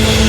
Thank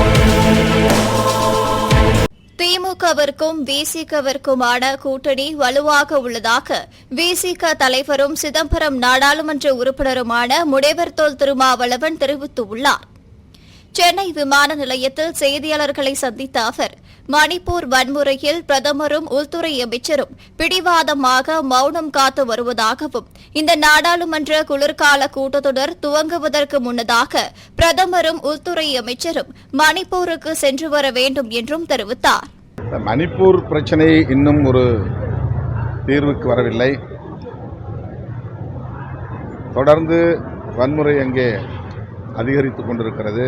திமுகவிற்கும் விசிகவிற்குமான கூட்டணி வலுவாக உள்ளதாக விசிக தலைவரும் சிதம்பரம் நாடாளுமன்ற உறுப்பினருமான முடைவர்தோல் திருமாவளவன் தெரிவித்துள்ளார். சென்னை விமான நிலையத்தில் செய்தியாளர்களை சந்தித்த அவர் மணிப்பூர் வன்முறையில் பிரதமரும் உள்துறை அமைச்சரும் பிடிவாதமாக மௌனம் காத்து வருவதாகவும் இந்த நாடாளுமன்ற குளிர்கால கூட்டத்தொடர் துவங்குவதற்கு முன்னதாக பிரதமரும் உள்துறை அமைச்சரும் மணிப்பூருக்கு சென்று வர வேண்டும் என்றும் தெரிவித்தார். மணிப்பூர் பிரச்சனை இன்னும் ஒரு தீர்வுக்கு வரவில்லை. தொடர்ந்து வன்முறை அங்கே அதிகரித்து கொண்டிருக்கிறது.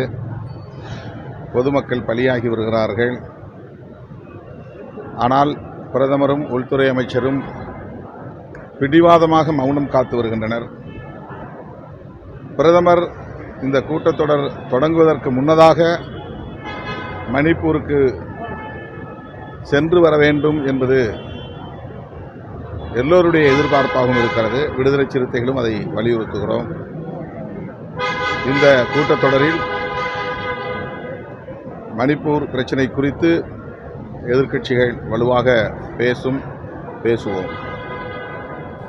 பொதுமக்கள் பலியாகி வருகிறார்கள். ஆனால் பிரதமரும் உள்துறை அமைச்சரும் பிடிவாதமாக மௌனம் காத்து வருகின்றனர். பிரதமர் இந்த கூட்டத்தொடர் தொடங்குவதற்கு முன்னதாக மணிப்பூருக்கு சென்று வர வேண்டும் என்பது எல்லோருடைய எதிர்பார்ப்பாகவும் இருக்கிறது. விடுதலை சிறுத்தைகளும் அதை வலியுறுத்துகிறோம். இந்த கூட்டத்தொடரில் மணிப்பூர் பிரச்சினை குறித்து எதிர்க்கட்சிகள் வலுவாக பேசும் பேசுவோம்.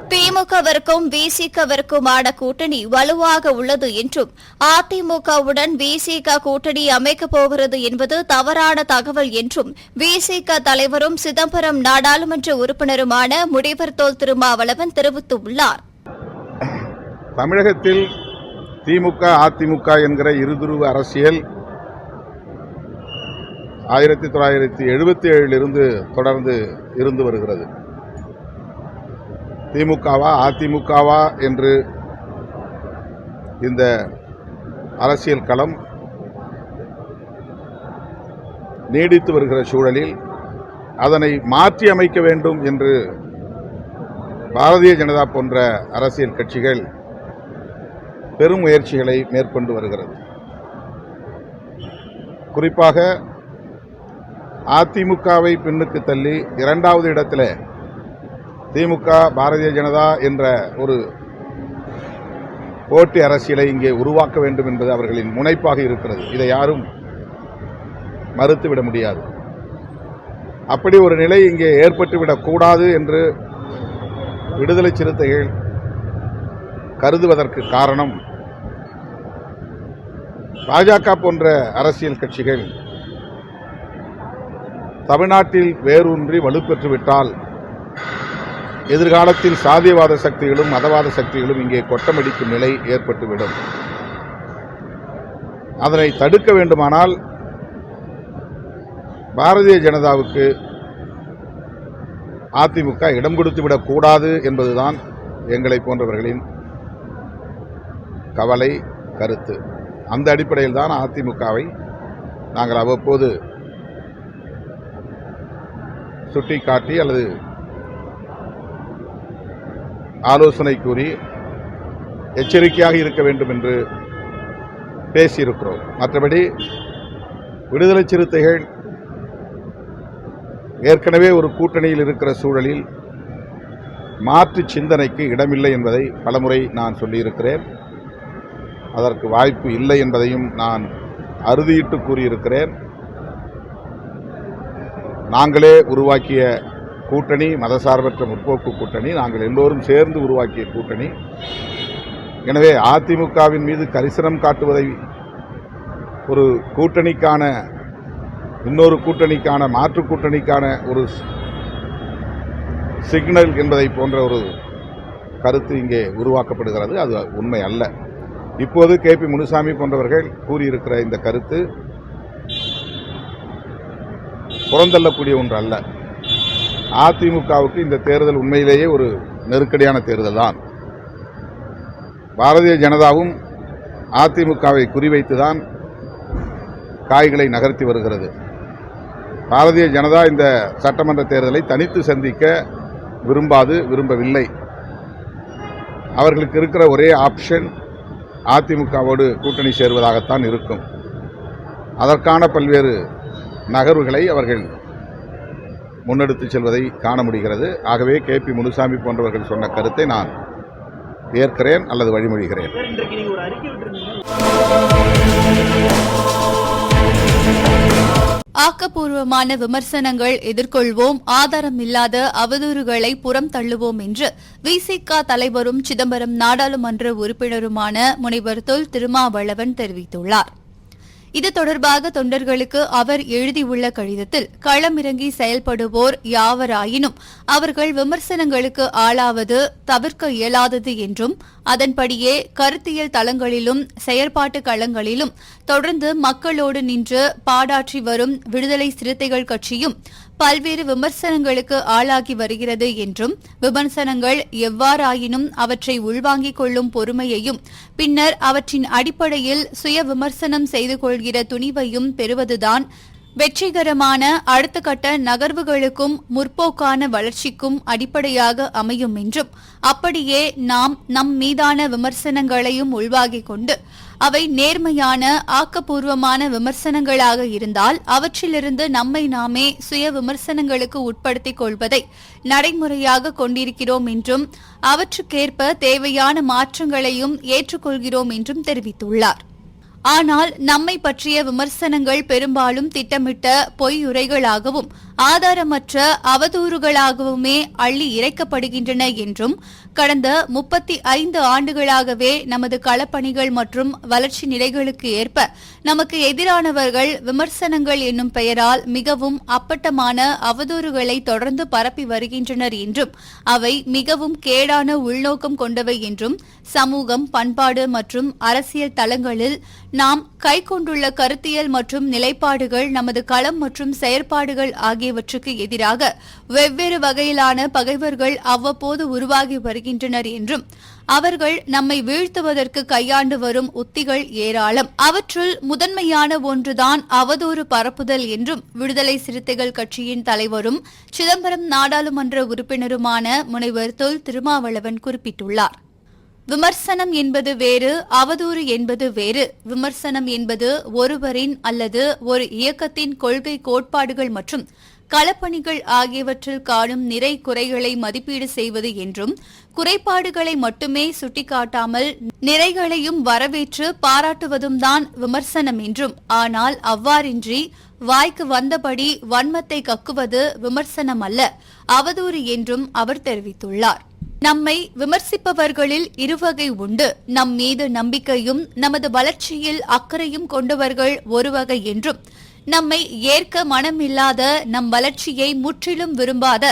திமுகவிற்கும் விசிகவிற்குமான கூட்டணி வலுவாக உள்ளது என்றும் அதிமுகவுடன் விசிக கூட்டணி அமைக்கப் போகிறது என்பது தவறான தகவல் என்றும் விசிக தலைவரும் சிதம்பரம் நாடாளுமன்ற உறுப்பினருமான முடிவர்தோல் திருமாவளவன் தெரிவித்துள்ளார். தமிழகத்தில் திமுக அதிமுக என்கிற இருதுருவ அரசியல் ஆயிரத்தி தொள்ளாயிரத்தி எழுபத்தி ஏழிலிருந்து தொடர்ந்து இருந்து வருகிறது. திமுகவா அதிமுகவா என்று இந்த அரசியல் களம் நீடித்து வருகிற சூழலில் அதனை மாற்றி அமைக்க வேண்டும் என்று பாரதிய ஜனதா போன்ற அரசியல் கட்சிகள் பெரும் முயற்சிகளை மேற்கொண்டு வருகிறது. குறிப்பாக அதிமுகவை பின்னுக்கு தள்ளி இரண்டாவது இடத்தில் திமுக பாரதிய ஜனதா என்ற ஒரு போட்டி அரசியலை இங்கே உருவாக்க வேண்டும் என்பது அவர்களின் முனைப்பாக இருக்கிறது. இதை யாரும் மறுத்துவிட முடியாது. அப்படி ஒரு நிலை இங்கே ஏற்பட்டுவிடக்கூடாது என்று விடுதலை சிறுத்தைகள் கருதுவதற்கு காரணம் பாஜக போன்ற அரசியல் கட்சிகள் தமிழ்நாட்டில் வேரூன்றி வலுப்பெற்றுவிட்டால் எதிர்காலத்தில் சாதியவாத சக்திகளும் மதவாத சக்திகளும் இங்கே கொட்டமடிக்கும் நிலை ஏற்பட்டுவிடும். அதனை தடுக்க வேண்டுமானால் பாரதிய ஜனதாவுக்கு அதிமுக இடம் கொடுத்துவிடக் கூடாது என்பதுதான் எங்களை போன்றவர்களின் கவலை கருத்து. அந்த அடிப்படையில் தான் அதிமுகவை நாங்கள் அவ்வப்போது சுட்டிக்காட்டி அல்லது ஆலோசனை கூறி எச்சரிக்கையாக இருக்க வேண்டும் என்று பேசியிருக்கிறோம். மற்றபடி விடுதலை சிறுத்தைகள் ஏற்கனவே ஒரு கூட்டணியில் இருக்கிற சூழலில் மாற்று சிந்தனைக்கு இடமில்லை என்பதை பலமுறை நான் சொல்லியிருக்கிறேன். அதற்கு வாய்ப்பு இல்லை என்பதையும் நான் அறுதியிட்டு கூறியிருக்கிறேன். நாங்களே உருவாக்கிய கூட்டணி மதசார்பற்ற முற்போக்கு கூட்டணி நாங்கள் எல்லோரும் சேர்ந்து உருவாக்கிய கூட்டணி. எனவே அதிமுகவின் மீது கரிசனம் காட்டுவதை ஒரு கூட்டணிக்கான இன்னொரு கூட்டணிக்கான மாற்று கூட்டணிக்கான ஒரு சிக்னல் என்பதை போன்ற ஒரு கருத்து இங்கே உருவாக்கப்படுகிறது. அது உண்மை அல்ல. இப்போது கே பி முனுசாமி போன்றவர்கள் கூறியிருக்கிற இந்த கருத்து புறந்தள்ளக்கூடிய ஒன்று அல்ல. அதிமுகவுக்கு இந்த தேர்தல் உண்மையிலேயே ஒரு நெருக்கடியான தேர்தல் தான். பாரதிய ஜனதாவும் அதிமுகவை குறிவைத்து தான் காய்களை நகர்த்தி வருகிறது. பாரதிய ஜனதா இந்த சட்டமன்ற தேர்தலை தனித்து சந்திக்க விரும்பாது விரும்பவில்லை. அவர்களுக்கு இருக்கிற ஒரே ஆப்ஷன் அதிமுகவோடு கூட்டணி சேர்வதாகத்தான் இருக்கும். அதற்கான பல்வேறு நகர்வுகளை அவர்கள் முன்னெடுத்து செல்வதை காண முடிகிறது. ஆகவே கே. பி. முனுசாமி போன்றவர்கள் சொன்ன கருத்தை நான் ஏற்கிறேன் அல்லது வழிமொழிகிறேன். ஆக்கப்பூர்வமான விமர்சனங்கள் எதிர்கொள்வோம். ஆதாரமில்லாத அவதூறுகளை புறம் தள்ளுவோம் என்று விசிக தலைவரும் சிதம்பரம் நாடாளுமன்ற உறுப்பினருமான முனைவர் தொல் திருமாவளவன் தெரிவித்துள்ளார். இது தொடர்பாக தொண்டர்களுக்கு அவர் எழுதியுள்ள கடிதத்தில் களமிறங்கி செயல்படுவோர் யாவராயினும் அவர்கள் விமர்சனங்களுக்கு ஆளாவது தவிர்க்க இயலாதது என்றும் அதன்படியே கருத்தியல் தளங்களிலும் செயற்பாட்டு களங்களிலும் தொடர்ந்து மக்களோடு நின்று பாடாற்றி வரும் விடுதலை சிறுத்தைகள் கட்சியும் பல்வேறு விமர்சனங்களுக்கு ஆளாகி வருகிறது என்றும் விமர்சனங்கள் எவ்வாறாயினும் அவற்றை உள்வாங்கிக் கொள்ளும் பொறுமையையும் பின்னர் அவற்றின் அடிப்படையில் சுய விமர்சனம் செய்து கொள்கிற துணிவையும் பெறுவதுதான் வெற்றிகரமான அடுத்த கட்ட நகர்வுகளுக்கும் முற்போக்கான வளர்ச்சிக்கும் அடிப்படையாக அமையும் என்றும் அப்படியே நாம் நம் மீதான விமர்சனங்களையும் உள்வாகிக் கொண்டு அவை நேர்மையான ஆக்கப்பூர்வமான விமர்சனங்களாக இருந்தால் அவற்றிலிருந்து நம்மை நாமே சுய விமர்சனங்களுக்கு உட்படுத்திக் கொள்வதை நடைமுறையாக கொண்டிருக்கிறோம் என்றும் அவற்றுக்கேற்ப தேவையான மாற்றங்களையும் ஏற்றுக்கொள்கிறோம் என்றும் தெரிவித்துள்ளார். ஆனால் நம்மை பற்றிய விமர்சனங்கள் பெரும்பாலும் திட்டமிட்ட பொய்யுரைகளாகவும் ஆதாரமற்ற அவதூறுகளாகவுமே அள்ளி இறைக்கப்படுகின்றன என்றும் கடந்த முப்பத்தி ஐந்து ஆண்டுகளாகவே நமது களப்பணிகள் மற்றும் வளர்ச்சி நிலைகளுக்கு ஏற்ப நமக்கு எதிரானவர்கள் விமர்சனங்கள் என்னும் பெயரால் மிகவும் அப்பட்டமான அவதூறுகளை தொடர்ந்து பரப்பி வருகின்றனர் என்றும் அவை மிகவும் கேடான உள்நோக்கம் கொண்டவை என்றும் சமூகம் பண்பாடு மற்றும் அரசியல் தளங்களில் நாம் கைக்கொண்டுள்ள கருத்தியல் மற்றும் நிலைப்பாடுகள் நமது களம் மற்றும் செயற்பாடுகள் ஆகியவற்றுக்கு எதிராக வெவ்வேறு வகையிலான பகைவர்கள் அவ்வப்போது உருவாகி வருகின்றனர் என்றும் அவர்கள் நம்மை வீழ்த்துவதற்கு கையாண்டு வரும் உத்திகள் ஏராளம். அவற்றுள் முதன்மையான ஒன்றுதான் அவதூறு பரப்புதல் என்றும் விடுதலை சிறுத்தைகள் கட்சியின் தலைவரும் சிதம்பரம் நாடாளுமன்ற உறுப்பினருமான முனைவர் தொல் திருமாவளவன் குறிப்பிட்டுள்ளார். விமர்சனம் என்பது வேறு அவதூறு என்பது வேறு. விமர்சனம் என்பது ஒருவரின் அல்லது ஒரு இயக்கத்தின் கொள்கை கோட்பாடுகள் மற்றும் களப்பணிகள் ஆகியவற்றில் காணும் நிறை குறைகளை மதிப்பீடு செய்வது என்றும் குறைபாடுகளை மட்டுமே சுட்டிக்காட்டாமல் நிறைகளையும் வரவேற்று பாராட்டுவதும் தான் விமர்சனம் என்றும். ஆனால் அவ்வாறின்றி வாய்க்கு வந்தபடி வன்மத்தை கக்குவது விமர்சனம் அல்ல அவதூறு என்றும் அவர் தெரிவித்துள்ளார். நம்மை விமர்சிப்பவர்களில் இருவகை உண்டு. நம் மீது நம்பிக்கையும் நமது வளர்ச்சியில் அக்கறையும் கொண்டவர்கள் ஒரு வகை என்றும் நம்மை ஏற்க மனமில்லாத நம் வளர்ச்சியை முற்றிலும் விரும்பாத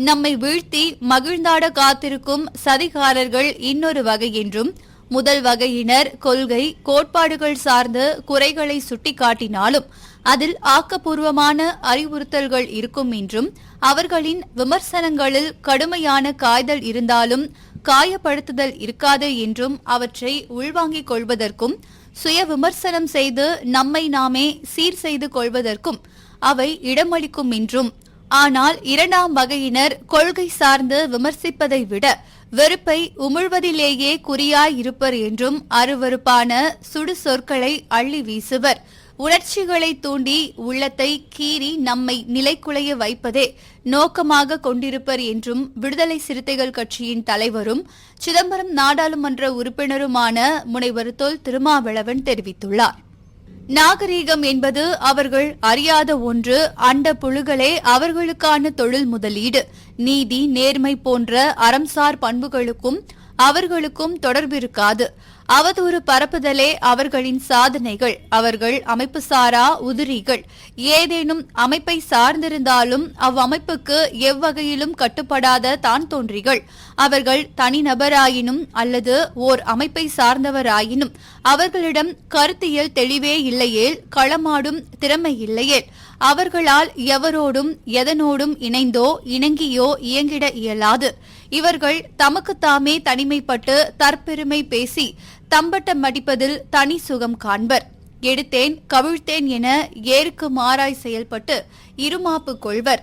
நம்மை வீழ்த்தி மகிழ்ந்தாட காத்திருக்கும் சதிகாரர்கள் இன்னொரு வகை என்றும் முதல் வகையினர் கொள்கை கோட்பாடுகள் சார்ந்த குறைகளை சுட்டிக்காட்டினாலும் அதில் ஆக்கப்பூர்வமான அறிவுறுத்தல்கள் இருக்கும் என்றும் அவர்களின் விமர்சனங்களில் கடுமையான காய்தல் இருந்தாலும் காயப்படுத்துதல் இருக்காது என்றும் அவற்றை உள்வாங்கிக் கொள்வதற்கும் சுய விமர்சனம் செய்து நம்மை நாமே சீர் செய்து கொள்வதற்கும் அவை இடமளிக்கும் என்றும் ஆனால் இரண்டாம் வகையினர் கொள்கை சார்ந்து விமர்சிப்பதை விட வெறுப்பை உமிழ்வதிலேயே குறியாய் இருப்பர் என்றும் அருவருப்பான சுடு சொற்களை அள்ளி வீசுவர். உணர்ச்சிகளை தூண்டி உள்ளத்தை கீறி நம்மை நிலைக்குலைய வைப்பதே நோக்கமாக கொண்டிருப்பர் என்றும் விடுதலை சிறுத்தைகள் கட்சியின் தலைவரும் சிதம்பரம் நாடாளுமன்ற உறுப்பினருமான முனைவர் தொல் திருமாவளவன் தெரிவித்துள்ளார். நாகரீகம் என்பது அவர்கள் அறியாத ஒன்று அண்ட புழுகளே அவர்களுக்கான தொழில் முதலீடு நீதி நேர்மை போன்ற அறம்சார் பண்புகளுக்கும் அவர்களுக்கும் தொடர்பிருக்காது. அவதூறு பரப்புதலே அவர்களின் சாதனைகள். அவர்கள் அமைப்பு சாரா உதிரிகள். ஏதேனும் அமைப்பை சார்ந்திருந்தாலும் அவ்வமைப்புக்கு எவ்வகையிலும் கட்டுப்படாத தான் தோன்றிகள் அவர்கள் தனிநபராயினும் அல்லது ஓர் அமைப்பை சார்ந்தவராயினும். அவர்களிடம் கருத்தியல் தெளிவே இல்லையேல் களமாடும் திறமை இல்லையேல். அவர்களால் எவரோடும் எதனோடும் இணைந்தோ இணங்கியோ இயங்கிட இயலாது. இவர்கள் தமக்குத்தாமே தனிமைப்பட்டு தற்பெருமை பேசி தம்பட்டம் அடிப்பதில் தனி சுகம் காண்பர். எடுத்தேன் கவிழ்த்தேன் என ஏருக்கு மாறாய் செயல்பட்டு இருமாப்பு கொள்வர்.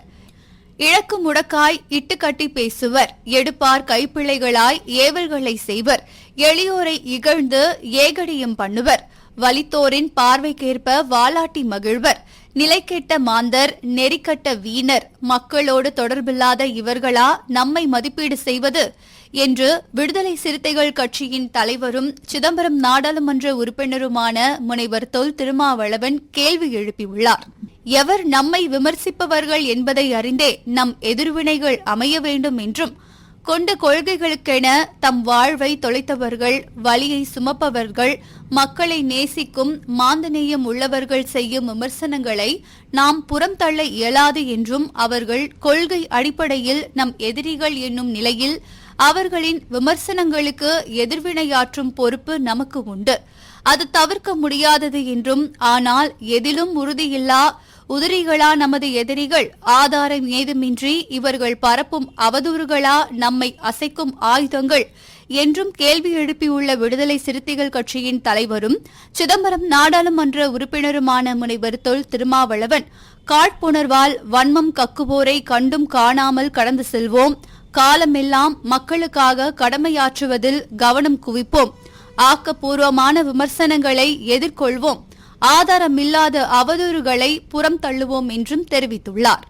இழக்கு முடக்காய் இட்டுக்கட்டி பேசுவர். எடுப்பார் கைப்பிள்ளைகளாய் ஏவல்களை செய்வர். எளியோரை இகழ்ந்து ஏகடியும் பண்ணுவர். வலித்தோரின் பார்வைக்கேற்ப வாலாட்டி மகிழ்வர். நிலைக்கெட்ட மாந்தர் நெறிக்கட்ட வீணர். மக்களோடு தொடர்பில்லாத இவர்களா நம்மை மதிப்பீடு செய்வது என்று விடுதலை சிறுத்தைகள் கட்சியின் தலைவரும் சிதம்பரம் நாடாளுமன்ற உறுப்பினருமான முனைவர் தொல் திருமாவளவன் கேள்வி எழுப்பியுள்ளார். எவர் நம்மை விமர்சிப்பவர்கள் என்பதை அறிந்தே நம் எதிர்வினைகள் அமைய வேண்டும் என்றும் கொண்ட கொள்கைகளுக்கென தம் வாழ்வை தொலைத்தவர்கள் வலியை சுமப்பவர்கள் மக்களை நேசிக்கும் மாந்தநேயம் உள்ளவர்கள் செய்யும் விமர்சனங்களை நாம் புறம் தள்ள இயலாது என்றும் அவர்கள் கொள்கை அடிப்படையில் நம் எதிரிகள் என்னும் நிலையில் அவர்களின் விமர்சனங்களுக்கு எதிர்வினையாற்றும் பொறுப்பு நமக்கு உண்டு. அது தவிர்க்க முடியாதது என்றும் ஆனால் எதிலும் உறுதியில்லா உதிரிகளா நமது எதிரிகள் ஆதாரம் ஏதுமின்றி இவர்கள் பரப்பும் அவதூறுகளா நம்மை அசைக்கும் ஆயுதங்கள் என்றும் கேள்வி எழுப்பியுள்ள விடுதலை சிறுத்தைகள் கட்சியின் தலைவரும் சிதம்பரம் நாடாளுமன்ற உறுப்பினருமான முனைவர் தொல் திருமாவளவன் காழ்ப்புணர்வால் வன்மம் கக்குவோரை கண்டும் காணாமல் கடந்து செல்வோம் காலமெல்லாம் மக்களுக்காக கடமையாற்றுவதில் கவனம் குவிப்போம். ஆக்கப்பூர்வமான விமர்சனங்களை எதிர்கொள்வோம். ஆதாரமில்லாத அவதூறுகளை புறம் தள்ளுவோம் என்றும் தெரிவித்துள்ளார்.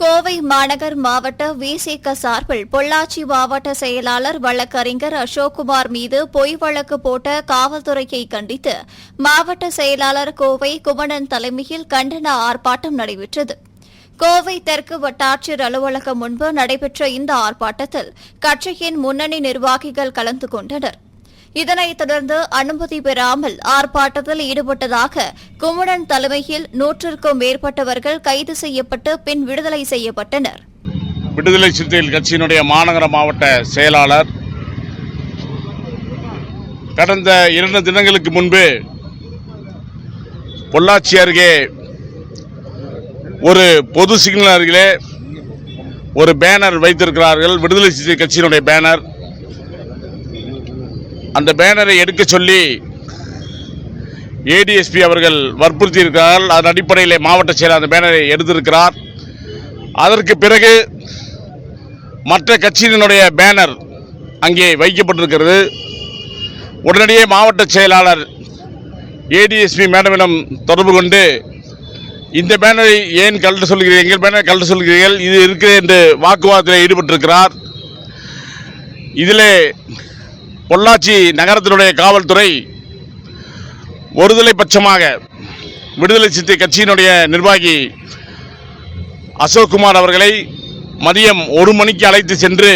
கோவை மாநகர் மாவட்ட விசிக சார்பில் பொள்ளாச்சி மாவட்ட செயலாளர் வழக்கறிஞர் அசோக்குமார் மீது பொய் வழக்கு போட்ட காவல்துறையை கண்டித்து மாவட்ட செயலாளர் கோவை குமணன் தலைமையில் கண்டன ஆர்ப்பாட்டம் நடைபெற்றது. கோவை தெற்கு வட்டாட்சியர் அலுவலகம் முன்பு நடைபெற்ற இந்த ஆர்ப்பாட்டத்தில் கட்சியின் முன்னணி நிர்வாகிகள் கலந்து கொண்டனர். இதனைத் தொடர்ந்து அனுமதி பெறாமல் ஆர்ப்பாட்டத்தில் ஈடுபட்டதாக குமுடன் தலைமையில் நூற்றுக்கும் மேற்பட்டவர்கள் கைது செய்யப்பட்டு பின் விடுதலை செய்யப்பட்டனர். விடுதலை சிறுத்தைகள் கட்சியினுடைய மாநகர மாவட்ட செயலாளர் கடந்த இரண்டு தினங்களுக்கு முன்பு பொள்ளாச்சி அருகே ஒரு பொது சிக்னல் அருகிலே ஒரு பேனர் வைத்திருக்கிறார்கள். விடுதலை சிறுத்தை கட்சியினுடைய பேனர். அந்த பேனரை எடுக்க சொல்லி ஏடிஎஸ்பி அவர்கள் வற்புறுத்தி இருக்கிறார்கள் அதன் அடிப்படையில் மாவட்ட செயலர் அந்த பேனரை எடுத்திருக்கிறார். அதற்கு பிறகு மற்ற கட்சியினுடைய பேனர் அங்கே வைக்கப்பட்டிருக்கிறது. உடனடியே மாவட்ட செயலாளர் ஏடிஎஸ்பி மேடமிடம் தொடர்பு கொண்டு இந்த பேனரை ஏன் கலட்டு சொல்கிறீர்கள்? எங்கள் பேனரை கலட்டு சொல்கிறீர்கள்? இது இருக்கிறது என்று வாக்குவாதத்தில் ஈடுபட்டிருக்கிறார். இதிலே பொள்ளாச்சி நகரத்தினுடைய காவல்துறை ஒருதலை பட்சமாக விடுதலை சிறுத்தை கட்சியினுடைய நிர்வாகி அசோக்குமார் அவர்களை மதியம் ஒரு மணிக்கு அழைத்து சென்று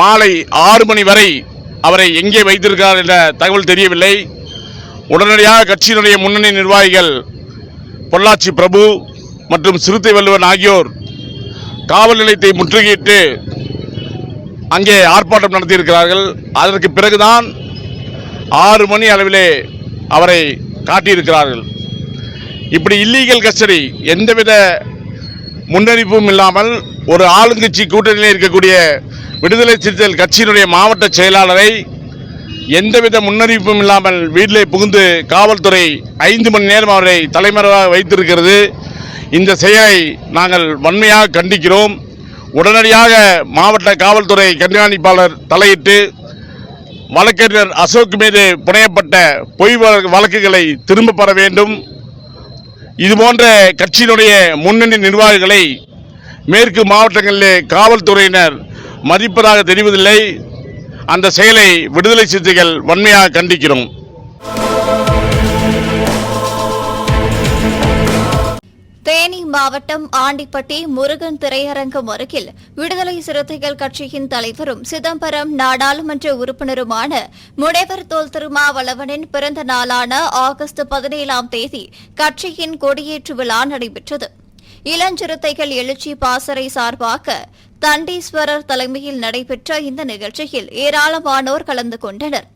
மாலை ஆறு மணி வரை அவரை எங்கே வைத்திருக்கிறார் என்ற தகவல் தெரியவில்லை. உடனடியாக கட்சியினுடைய முன்னணி நிர்வாகிகள் பொள்ளாச்சி பிரபு மற்றும் சிறுத்தை வல்லுவன் ஆகியோர் காவல் நிலையத்தை முற்றுகையிட்டு அங்கே ஆர்ப்பாட்டம் நடத்தியிருக்கிறார்கள். அதற்கு பிறகுதான் ஆறு மணி அளவிலே அவரை காட்டியிருக்கிறார்கள். இப்படி இல்லீகல் கஸ்டடி எந்தவித முன்னறிப்பும் இல்லாமல் ஒரு ஆளுங்கட்சி கூட்டணியில் இருக்கக்கூடிய விடுதலை சிறுத்தைகள் கட்சியினுடைய மாவட்ட செயலாளரை எந்தவித முன்னறிவிப்பும் இல்லாமல் வீட்டிலே புகுந்து காவல்துறை ஐந்து மணி நேரம் அவரை தலைமறைவாக வைத்திருக்கிறது. இந்த செயலை நாங்கள் வன்மையாக கண்டிக்கிறோம். உடனடியாக மாவட்ட காவல்துறை கண்காணிப்பாளர் தலையிட்டு வழக்கறிஞர் அசோக் மீது புனையப்பட்ட பொய் வழக்கு- வழக்குகளை திரும்ப பெற வேண்டும். இதுபோன்ற கட்சியினுடைய முன்னணி நிர்வாகிகளை மேற்கு மாவட்டங்களிலே காவல்துறையினர் மதிப்பதாக தெரிவதில்லை. அந்த செயலை விடுதலை சிறுத்தைகள் வன்மையாக கண்டிக்கிறோம். தேனி மாவட்டம் ஆண்டிப்பட்டி முருகன் திரையரங்கம் அருகில் விடுதலை சிறுத்தைகள் கட்சியின் தலைவரும் சிதம்பரம் நாடாளுமன்ற உறுப்பினருமான முனைவர் தோல் திருமாவளவனின் பிறந்த நாளான ஆகஸ்ட் பதினேழாம் தேதி கட்சியின் கொடியேற்று விழா நடைபெற்றது. இளஞ்சிறுத்தைகள் எழுச்சி பாசறை சார்பாக தண்டீஸ்வரர் தலைமையில் நடைபெற்ற இந்த நிகழ்ச்சியில் ஏராளமானோர் கலந்து கொண்டனர்.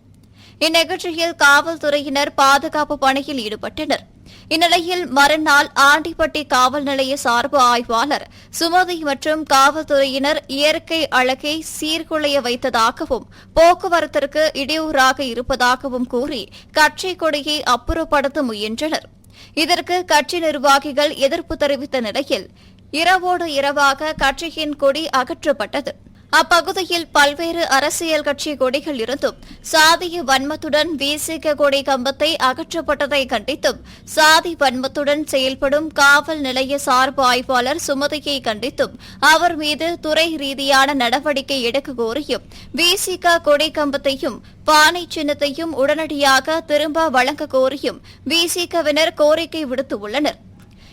இந்நிகழ்ச்சியில் காவல்துறையினர் பாதுகாப்பு பணியில் ஈடுபட்டனர். இந்நிலையில் மறுநாள் ஆண்டிப்பட்டி காவல் நிலைய சார்பு ஆய்வாளர் சுமதி மற்றும் காவல்துறையினர் இயற்கை அழகை சீர்குலைய வைத்ததாகவும் போக்குவரத்திற்கு இடையூறாக இருப்பதாகவும் கூறி கட்சி கொடியை அப்புறப்படுத்த முயன்றனர். இதற்கு கட்சி நிர்வாகிகள் எதிர்ப்பு தெரிவித்த நிலையில் இரவோடு இரவாக கட்சியின் கொடி அகற்றப்பட்டது. அப்பகுதியில் பல்வேறு அரசியல் கட்சி கொடிகள் இருந்தும் சாதிய வன்மத்துடன் விசிக கொடி கம்பத்தை அகற்றப்பட்டதை கண்டித்தும் சாதி வன்மத்துடன் செயல்படும் காவல் நிலைய சார்பு ஆய்வாளர் சுமதியை கண்டித்தும் அவர் மீது துறை ரீதியான நடவடிக்கை எடுக்க கோரியும் விசிக கொடி கம்பத்தையும் பானை சின்னத்தையும் உடனடியாக திரும்ப வழங்க கோரியும் விசிகவினர் கோரிக்கை விடுத்துள்ளனா்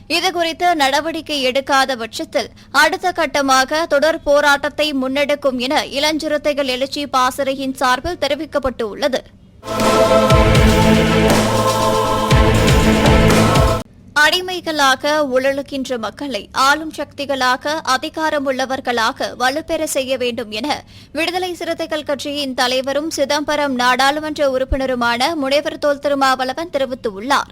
இதுகுறித்து நடவடிக்கை எடுக்காத பட்சத்தில் அடுத்த கட்டமாக தொடர் போராட்டத்தை முன்னெடுக்கும் என இளஞ்சிறுத்தைகள் எழுச்சி பாசறையின் சார்பில் தெரிவிக்கப்பட்டுள்ளது. அடிமைகளாக உழலுகின்ற மக்களை ஆளும் சக்திகளாக அதிகாரமுள்ளவர்களாக வலுப்பெற செய்ய வேண்டும் என விடுதலை சிறுத்தைகள் கட்சியின் தலைவரும் சிதம்பரம் நாடாளுமன்ற உறுப்பினருமான முனைவர் தோல் திருமாவளவன் தெரிவித்துள்ளாா்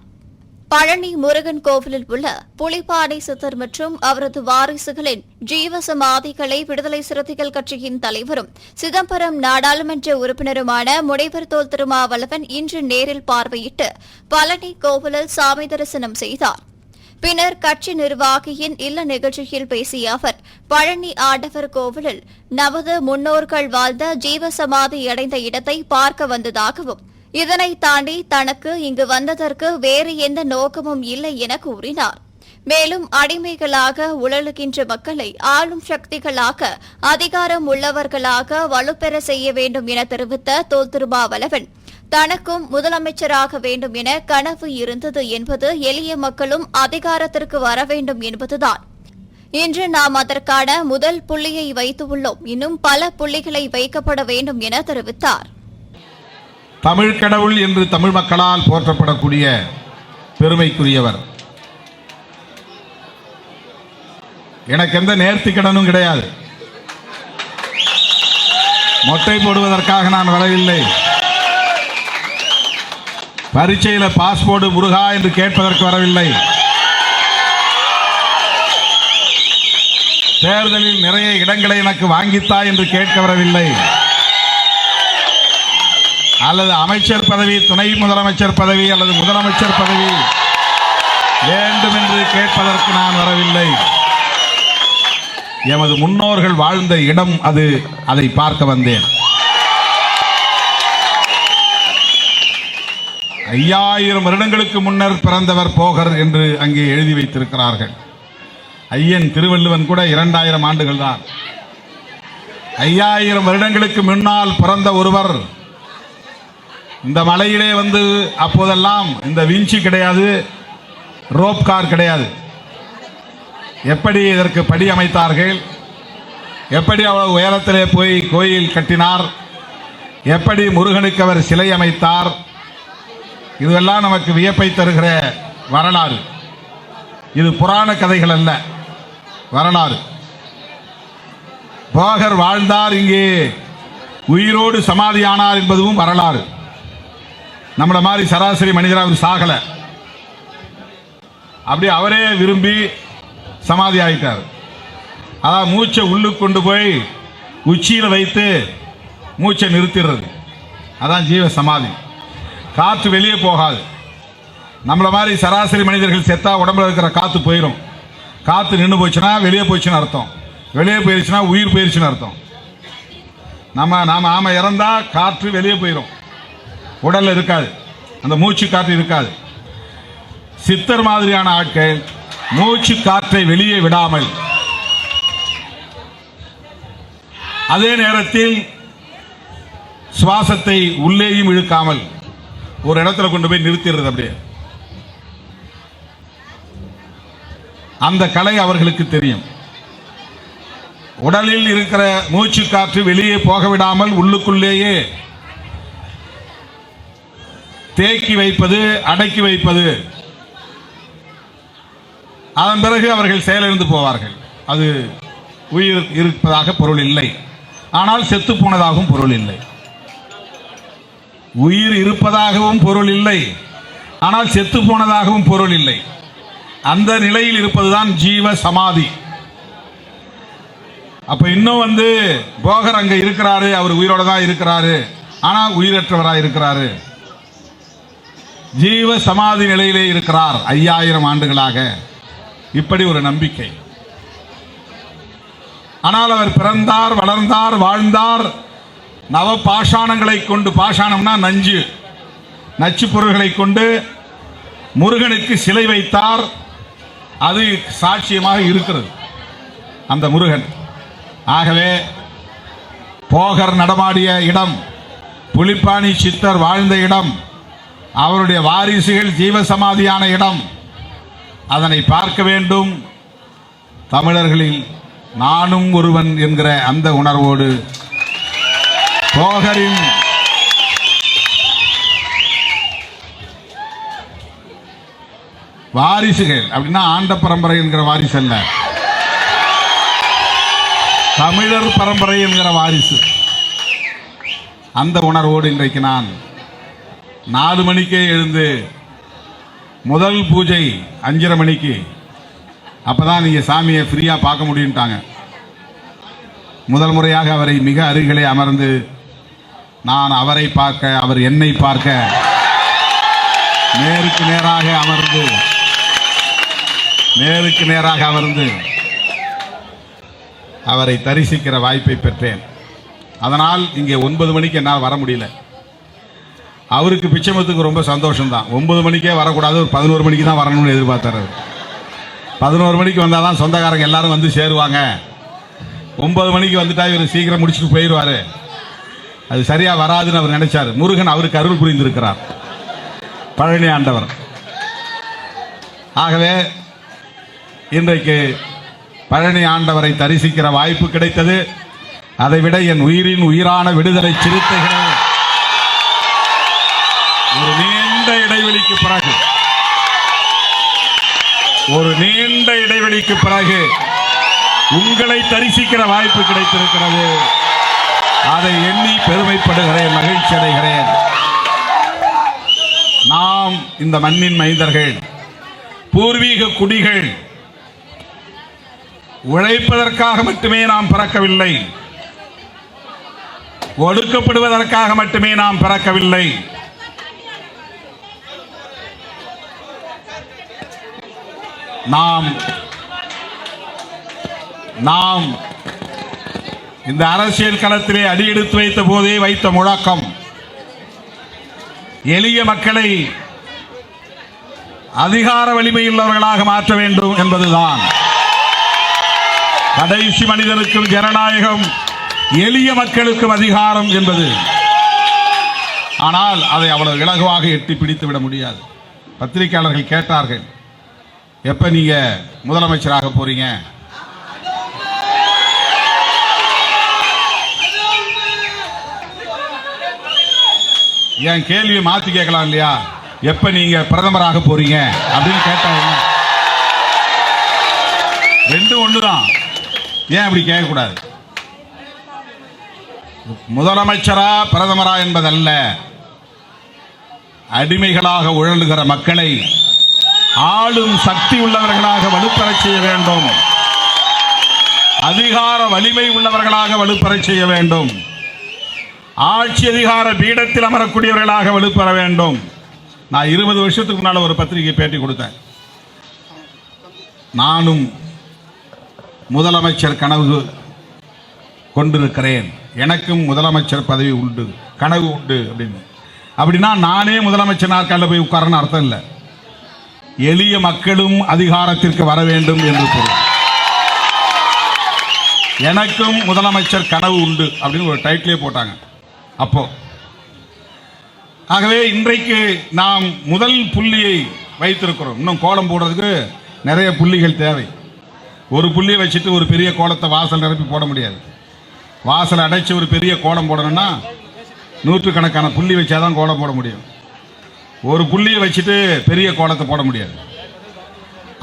பழனி முருகன் கோவிலில் உள்ள புலிப்பாடை சித்தர் மற்றும் அவரது வாரிசுகளின் ஜீவ சமாதிகளை விடுதலை சிறுத்தைகள் கட்சியின் தலைவரும் சிதம்பரம் நாடாளுமன்ற உறுப்பினருமான முனைவர் தோல் திருமாவளவன் இன்று நேரில் பார்வையிட்டு பழனி கோவிலில் சாமி தரிசனம் செய்தார். பின்னர் கட்சி நிர்வாகியின் இல்ல நிகழ்ச்சியில் பேசிய அவர் பழனி ஆடவர் கோவிலில் நமது முன்னோர்கள் வாழ்ந்த ஜீவசமாதி அடைந்த இடத்தை பார்க்க வந்ததாகவும் இதனை தாண்டி தனக்கு இங்கு வந்ததற்கு வேறு எந்த நோக்கமும் இல்லை என கூறினார். மேலும் அடிமைகளாக உழலுகின்ற மக்களை ஆளும் சக்திகளாக அதிகாரம் உள்ளவர்களாக வலுப்பெற செய்ய வேண்டும் என தெரிவித்த தோல் திருமாவளவன் தனக்கும் முதலமைச்சராக வேண்டும் என கனவு இருந்தது என்பது எளிய மக்களும் அதிகாரத்திற்கு வர வேண்டும் என்பதுதான். இன்று நாம் அதற்கான முதல் புள்ளியை வைத்துள்ளோம் இன்னும் பல புள்ளிகளை வைக்கப்பட வேண்டும் என தெரிவித்தார். தமிழ் கடவுள் என்று தமிழ் மக்களால் போற்றப்படக்கூடிய பெருமைக்குரியவர். எனக்கு எந்த நேர்த்திக்கடனும் கிடையாது. மொட்டை போடுவதற்காக நான் வரவில்லை. பரீட்சையில் பாஸ்போர்ட் முருகா என்று கேட்பதற்கு வரவில்லை. தேர்தலில் நிறைய இடங்களை எனக்கு வாங்கித்தா என்று கேட்க வரவில்லை. அல்லது அமைச்சர் பதவி துணை முதலமைச்சர் பதவி அல்லது முதலமைச்சர் பதவி. வேண்டும் என்று கேட்பதற்கு நான் வரவில்லை. எமது முன்னோர்கள் வாழ்ந்த இடம் அது. அதை பார்க்க வந்தேன். ஐயாயிரம் வருடங்களுக்கு முன்னர் பிறந்தவர் போகர் என்று அங்கே எழுதி வைத்திருக்கிறார்கள். ஐயன் திருவள்ளுவன் கூட இரண்டாயிரம் ஆண்டுகள் தான். ஐயாயிரம் வருடங்களுக்கு முன்னால் பிறந்த ஒருவர் இந்த மலையிலே வந்து அப்போதெல்லாம் இந்த வீழ்ச்சி கிடையாது ரோப் கார் கிடையாது. எப்படி இதற்கு படி அமைத்தார்கள்? எப்படி அவ்வளவு உயரத்திலே போய் கோயில் கட்டினார்? எப்படி முருகனுக்கு அவர் சிலை அமைத்தார்? இதுவெல்லாம் நமக்கு வியப்பை தருகிற வரலாறு. இது புராண கதைகள் அல்ல வரலாறு. போகர் வாழ்ந்தார் இங்கே. உயிரோடு சமாதியானார் என்பதும் வரலாறு. நம்மள மாதிரி சராசரி மனிதராக அவர் சாகல. அப்படி அவரே விரும்பி சமாதி ஆகிட்டார் அதான் மூச்சை உள்ளுக்கு கொண்டு போய் உச்சியில் வைத்து மூச்சை நிறுத்திடுறது. அதான் ஜீவ சமாதி. காற்று வெளியே போகாது. நம்மள மாதிரி சராசரி மனிதர்கள் செத்தா உடம்புல இருக்கிற காற்று போயிடும் காற்று நின்று போச்சுன்னா வெளியே போச்சுன்னு அர்த்தம். வெளியே போயிருச்சுன்னா உயிர் போயிடுச்சுன்னு அர்த்தம். நம்ம நாம ஆமாம் இறந்தால் காற்று வெளியே போயிடும் உடல் இருக்காது. அந்த மூச்சு காற்று இருக்காது. சித்தர் மாதிரியான ஆட்கள் மூச்சு காற்றை வெளியே விடாமல். அதே நேரத்தில் சுவாசத்தை உள்ளேயும் இழுக்காமல் ஒரு இடத்துல கொண்டு போய் நிறுத்திடுறது அப்படியே. அந்த கலை அவர்களுக்கு தெரியும். உடலில் இருக்கிற மூச்சு காற்று வெளியே போக விடாமல் உள்ளுக்குள்ளேயே தேக்கி வைப்பது அடக்கி வைப்பது. அதன் பிறகு அவர்கள் செயலிழந்து போவார்கள். அது உயிர் இருப்பதாக பொருள் இல்லை. ஆனால் செத்து போனதாகவும் பொருள் இல்லை. உயிர் இருப்பதாகவும் பொருள் இல்லை. ஆனால் செத்து போனதாகவும் பொருள் இல்லை. அந்த நிலையில் இருப்பதுதான் ஜீவ சமாதி. அப்ப இன்னும் வந்து போகர் அங்க இருக்கிறாரு அவர் உயிரோட தான் இருக்கிறாரு. ஆனா உயிரற்றவராக இருக்கிறாரு. ஜீவ சமாதி நிலையிலே இருக்கிறார் ஐயாயிரம் ஆண்டுகளாக. இப்படி ஒரு நம்பிக்கை. ஆனால் அவர் பிறந்தார் வளர்ந்தார் வாழ்ந்தார். நவ பாஷாணங்களை கொண்டு பாஷாணம்னா நஞ்சு. நச்சு பொருள்களை கொண்டு முருகனுக்கு சிலை வைத்தார். அது சாட்சியமாக இருக்கிறது. அந்த முருகன். ஆகவே போகர் நடமாடிய இடம் புலிப்பாணி சித்தர் வாழ்ந்த இடம் அவருடைய வாரிசுகள் ஜீவசமாதியான இடம். அதனை பார்க்க வேண்டும். தமிழர்களில் நானும் ஒருவன் என்கிற அந்த உணர்வோடு போகரின் வாரிசுகள் அப்படின்னா ஆண்ட பரம்பரை என்கிற வாரிசு அல்ல. தமிழர் பரம்பரை என்கிற வாரிசு. அந்த உணர்வோடு இன்றைக்கு நான் நாலு மணிக்கே எழுந்து முதல் பூஜை அஞ்சரை மணிக்கு. அப்பதான் நீங்க சாமியை ஃப்ரீயா பார்க்க முடியும்ட்டாங்க. முதல் முறையாக அவரை மிக அருகிலே அமர்ந்து நான் அவரை பார்க்க அவர் என்னை பார்க்க நேருக்கு நேராக அமர்ந்து நேருக்கு நேராக அமர்ந்து அவரை தரிசிக்கிற வாய்ப்பை பெற்றேன். அதனால் இங்கே ஒன்பது மணிக்கு என்னால் வர முடியல. அவருக்கு பிச்சமத்துக்கு ரொம்ப சந்தோஷம்தான். ஒன்பது மணிக்கே வரக்கூடாது ஒரு பதினோரு மணிக்கு தான் வரணும்னு எதிர்பார்த்தார் அவர். பதினோரு மணிக்கு வந்தால் தான் சொந்தக்காரங்க எல்லாரும் வந்து சேருவாங்க. ஒன்பது மணிக்கு வந்துட்டா இவர் சீக்கிரம் முடிச்சுட்டு போயிடுவாரு. அது சரியாக வராதுன்னு அவர் நினைச்சார். முருகன் அவருக்கு அருள் புரிந்திருக்கிறார். பழனி ஆண்டவர். ஆகவே இன்றைக்கு பழனி ஆண்டவரை தரிசிக்கிற வாய்ப்பு கிடைத்தது. அதைவிட என் உயிரின் உயிரான விடுதலை சிறுத்தைகள் பிறகு. ஒரு நீண்ட இடைவெளிக்கு பிறகு உங்களை தரிசிக்கிற வாய்ப்பு கிடைத்திருக்கிறது. அதை எண்ணி பெருமைப்படுகிறேன் மகிழ்ச்சி அடைகிறேன். நாம் இந்த மண்ணின் மைந்தர்கள் பூர்வீக குடிகள் உழைப்பதற்காக மட்டுமே நாம் பிறக்கவில்லை. ஒடுக்கப்படுவதற்காக மட்டுமே நாம் பிறக்கவில்லை. நாம் நாம் இந்த அரசியல் களத்திலே அடியெடுத்து வைத்த போதே வைத்த முழக்கம். எளிய மக்களை அதிகார வலிமையுள்ளவர்களாக மாற்ற வேண்டும் என்பதுதான். கடைசி மனிதனுக்கும் ஜனநாயகம் எளிய மக்களுக்கும் அதிகாரம் என்பது. ஆனால் அதை அவ்வளவு இலகுவாக எட்டி பிடித்து விட முடியாது. பத்திரிகையாளர்கள் கேட்டார்கள் எப்ப நீங்க முதலமைச்சராக போறீங்க? என் கேள்வியை மாத்தி கேட்கலாம் இல்லையா? எப்ப நீங்க பிரதமராக போறீங்க? அப்படின்னு கேட்டாங்க என்ன? ரெண்டும் ஒண்ணுதான். ஏன் அப்படி கேட்கக்கூடாது? முதலமைச்சரா பிரதமரா என்பதல்ல. அடிமைகளாக உழலுகிற மக்களை ஆளும் சக்தி உள்ளவர்களாக வலுப்பெறச் செய்ய வேண்டும். அதிகார வலிமை உள்ளவர்களாக வலுப்பெறச் செய்ய வேண்டும். ஆட்சி அதிகார பீடத்தில் அமரக்கூடியவர்களாக வலுப்பெற வேண்டும். நான் இருபது வருஷத்துக்கு முன்னால் ஒரு பத்திரிகை பேட்டி கொடுத்தேன். நானும் முதலமைச்சர் கனவு கொண்டிருக்கிறேன். எனக்கும் முதலமைச்சர் பதவி உண்டு கனவு உண்டு அப்படின்னு. அப்படின்னா நானே முதலமைச்சர் நாற்காலில் போய் உட்காரன்னு அர்த்தம் இல்லை. எளிய மக்களும் அதிகாரத்திற்கு வர வேண்டும் என்று பொருள். எனக்கும் முதலமைச்சர் கனவு உண்டு அப்படின்னு ஒரு டைட்டிலே போட்டாங்க. அப்போ ஆகவே இன்றைக்கு நாம் முதல் புள்ளியை வைத்திருக்கிறோம். இன்னும் கோலம் போடுறதுக்கு நிறைய புள்ளிகள் தேவை. ஒரு புள்ளியை வச்சுட்டு ஒரு பெரிய கோலத்தை வாசல் நிரப்பி போட முடியாது. வாசல் அடைச்சு ஒரு பெரிய கோலம் போடணும்னா நூற்றுக்கணக்கான புள்ளி வச்சாதான் கோலம் போட முடியும். ஒரு புள்ளியை வச்சுட்டு பெரிய கோலத்தை போட முடியாது.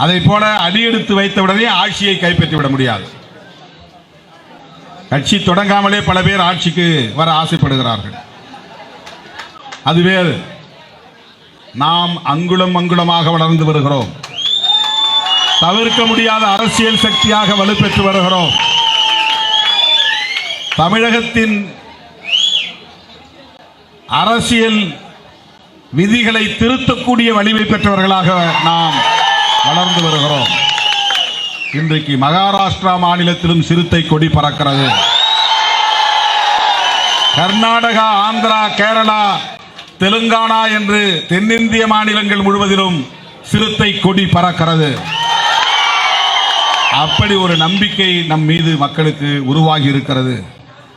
அதை போல அடியெடுத்து வைத்தவுடனே ஆட்சியை கைப்பற்றி விட முடியாது. கட்சி தொடங்காமலே பல பேர் ஆட்சிக்கு வர ஆசைப்படுகிறார்கள். அதுவே நாம் அங்குளம் அங்குலமாக வளர்ந்து வருகிறோம். தவிர்க்க முடியாத அரசியல் சக்தியாக வலுப்பெற்று வருகிறோம். தமிழகத்தின் அரசியல் விதிகளை திருத்தக்கூடிய வலிமை பெற்றவர்களாக நாம் வளர்ந்து வருகிறோம். இன்றைக்கு மகாராஷ்டிரா மாநிலத்திலும் சிறுத்தை கொடி பறக்கிறது. கர்நாடகா ஆந்திரா கேரளா தெலுங்கானா என்று தென்னிந்திய மாநிலங்கள் முழுவதிலும் சிறுத்தை கொடி பறக்கிறது. அப்படி ஒரு நம்பிக்கை நம் மீது மக்களுக்கு உருவாகி இருக்கிறது.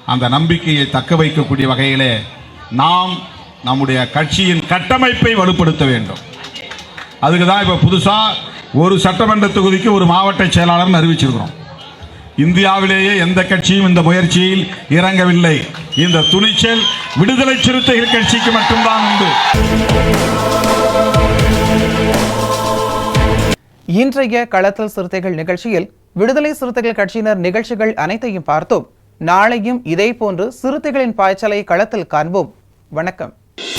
அந்த நம்பிக்கையை தக்க வைக்கக்கூடிய வகையிலே நாம் நம்முடைய கட்சியின் கட்டமைப்பை வலுப்படுத்த வேண்டும். அதுக்கு தான் இப்போ புதுசாக ஒரு சட்டமன்ற தொகுதிக்கு ஒரு மாவட்ட செயலாளர்னு அறிவிச்சிருக்கிறோம். இந்தியாவிலேயே எந்த கட்சியும் இந்த முயற்சியில் இறங்கவில்லை. இந்த துணிச்சல் விடுதலை சிறுத்தைகள் கட்சிக்கு மட்டும்தான் உண்டு. இன்றைய களத்தல் சிறுத்தைகள் நிகழ்ச்சியில் விடுதலை சிறுத்தைகள் கட்சியினர் நிகழ்ச்சிகள் அனைத்தையும் பார்த்தோம். நாளையும் இதேபோன்று சிறுத்தைகளின் பாய்ச்சலை களத்தில் காண்போம். வணக்கம்.